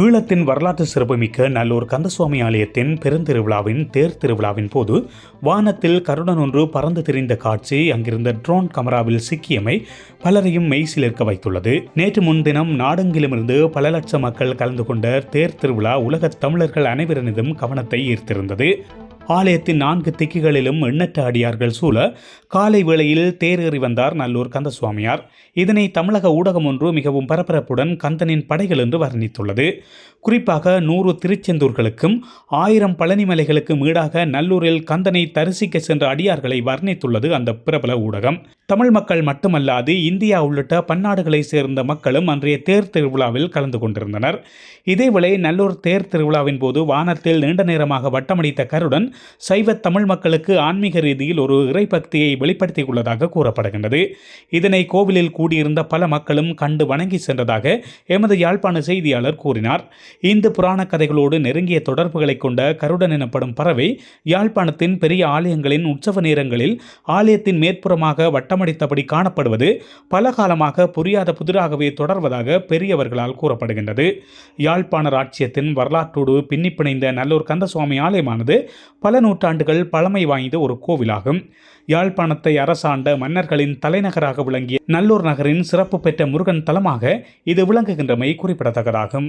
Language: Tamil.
ஈழத்தின் வரலாற்று சிறப்புமிக்க நல்லூர் கந்தசுவாமி ஆலயத்தின் பெருந்திருவிழாவின் தேர் திருவிழாவின் போது வானத்தில் கருடன் ஒன்று பறந்து திரிந்த காட்சி அங்கிருந்த ட்ரோன் கமராவில் சிக்கியமை பலரையும் மெய்சிலிருக்க வைத்துள்ளது. நேற்று முன்தினம் நாடெங்கிலுமிருந்து பல லட்சம் மக்கள் கலந்து கொண்ட தேர் திருவிழா உலகத் தமிழர்கள் அனைவரினதும் கவனத்தை ஈர்த்திருந்தது. ஆலயத்தின் நான்கு திக்குகளிலும் எண்ணற்ற அடியார்கள் சூழ காலை வேளையில் தேரேறி வந்தார் நல்லூர் கந்தசுவாமியார். இதனை தமிழக ஊடகம் ஒன்று மிகவும் பரபரப்புடன் கந்தனின் படைகள் என்று வர்ணித்துள்ளது. குறிப்பாக நூறு திருச்செந்தூர்களுக்கும் ஆயிரம் பழனிமலைகளுக்கும் ஈடாக நல்லூரில் கந்தனை தரிசிக்க சென்ற அடியார்களை வர்ணித்துள்ளது அந்த பிரபல ஊடகம். தமிழ் மக்கள் மட்டுமல்லாது இந்தியா உள்ளிட்ட பன்னாடுகளை சேர்ந்த மக்களும் அன்றைய தேர் திருவிழாவில் கலந்து கொண்டிருந்தனர். இதேவேளை நல்லூர் தேர் திருவிழாவின் போது வானத்தில் நீண்ட நேரமாக வட்டமடித்த கருடன் சைவ தமிழ் மக்களுக்கு ஆன்மீக ரீதியில் ஒரு இறைபக்தியை வெளிப்படுத்தியுள்ளதாக கூறப்படுகின்றது. இதனை கோவிலில் கூடியிருந்த பல மக்களும் கண்டு வணங்கி சென்றதாக எமது யாழ்ப்பாண செய்தியாளர் கூறினார். இந்து புராண கதைகளோடு நெருங்கிய தொடர்புகளை கொண்ட கருடன் எனப்படும் பறவை யாழ்ப்பாணத்தின் பெரிய ஆலயங்களின் உற்சவ நேரங்களில் ஆலயத்தின் மேற்புறமாக வட்டமடித்தபடி காணப்படுவது பல காலமாக புரியாத புதிராகவே தொடர்வதாக பெரியவர்களால் கூறப்படுகின்றது. யாழ்ப்பாண ராட்சியத்தின் வரலாற்றோடு பின்னி பிணைந்த நல்லூர் கந்தசுவாமி ஆலயமானது பல நூற்றாண்டுகள் பழமை வாய்ந்த ஒரு கோவிலாகும். யாழ்ப்பாணத்தை அரசாண்ட மன்னர்களின் தலைநகராக விளங்கிய நல்லூர் நகரின் சிறப்பு பெற்ற முருகன் தலமாக இது விளங்குகின்றமை குறிப்பிடத்தக்கதாகும்.